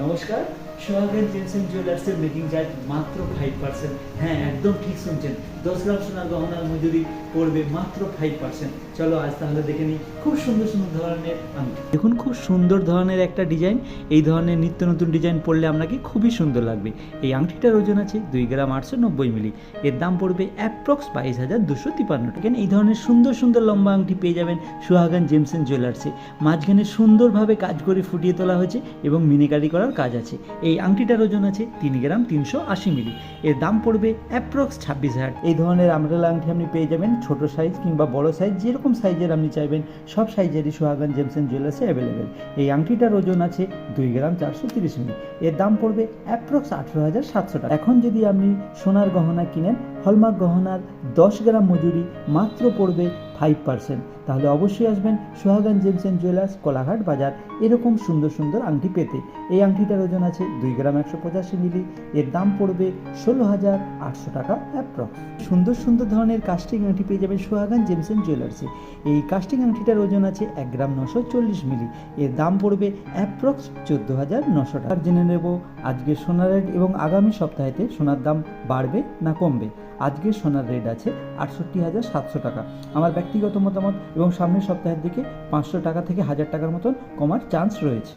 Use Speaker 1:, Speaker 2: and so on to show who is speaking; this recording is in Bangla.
Speaker 1: নমস্কার। সোহাগেন জেনসেন জুয়েলার্সের মেকিং চার্জ মাত্র ফাইভ পার্সেন্ট হ্যাঁ একদম ঠিক শুনছেন। দশ গ্রাম সোনার গহনার মজুরি পড়বে মাত্র ফাইভ পার্সেন্ট চলো আজ তাহলে দেখে নিই খুব সুন্দর সুন্দর ধরনের আংটি দেখুন খুব সুন্দর ধরনের একটা ডিজাইন এই ধরনের নিত্য নতুন ডিজাইন পড়লে আপনাকে খুবই সুন্দর লাগবে। এই আংটিটার ওজন আছে দুই গ্রাম আটশো নব্বই মিলি। এর দাম পড়বে অ্যাপ্রক্স বাইশ হাজার দুশো তিপান্ন টাকা। এই ধরনের সুন্দর সুন্দর লম্বা আংটি পেয়ে যাবেন সুহাগান জেমসেন জুয়েলার্সে মাঝখানে সুন্দরভাবে কাজ করে ফুটিয়ে তোলা হয়েছে এবং মিনিকারি করার কাজ আছে। এই আংটিটার ওজন আছে তিন গ্রাম তিনশো আশি মিলি। এর দাম পড়বে অ্যাপ্রক্স ছাব্বিশ হাজার। এই ধরনের আমরেলা আংটি আপনি পেয়ে যাবেন ছোট সাইজ কিংবা বড় সাইজ যেরকম সাইজের আপনি চাইবেন, সব সাইজেরই সোহাগান জেমসেন জুয়েলার্সে অ্যাভেলেবেল এই আংটিটার ওজন আছে দুই গ্রাম চারশো তিরিশ মিলি। এর দাম পড়বে অ্যাপ্রক্স আঠেরো হাজার সাতশো টাকা। এখন যদি আপনি সোনার গহনা কিনেন হলমার্ক গহনার দশ গ্রাম মজুরি মাত্র পড়বে ফাইভ পার্সেন্ট তাহলে অবশ্যই আসবেন Sohagan gems and jewellers, Kolaghat বাজার। এরকম সুন্দর সুন্দর আংটি পেতে। এই আংটিটার ওজন আছে দুই গ্রাম একশো পঁচাশি মিলি। এর দাম পড়বে ষোলো হাজার আটশো টাকা অ্যাপ্রক্স সুন্দর সুন্দর ধরনের কাস্টিং আংটি পেয়ে যাবেন সোহাগান জেমস অ্যান্ড জুয়েলার্সে। এই কাস্টিং আংটিটার ওজন আছে এক গ্রাম নশো চল্লিশ মিলি। এর দাম পড়বে অ্যাপ্রক্স চোদ্দ হাজার নশো টাকা। জেনে নেব আজকে সোনার রেট এবং আগামী সপ্তাহেতে সোনার দাম বাড়বে না কমবে। আজকের সোনার রেট আছে আটষট্টি হাজার সাতশো টাকা। আমার ব্যক্তিগত মতামত এবং সামনের সপ্তাহের দিকে পাঁচশো টাকা থেকে হাজার টাকার মতন কমার চান্স রয়েছে।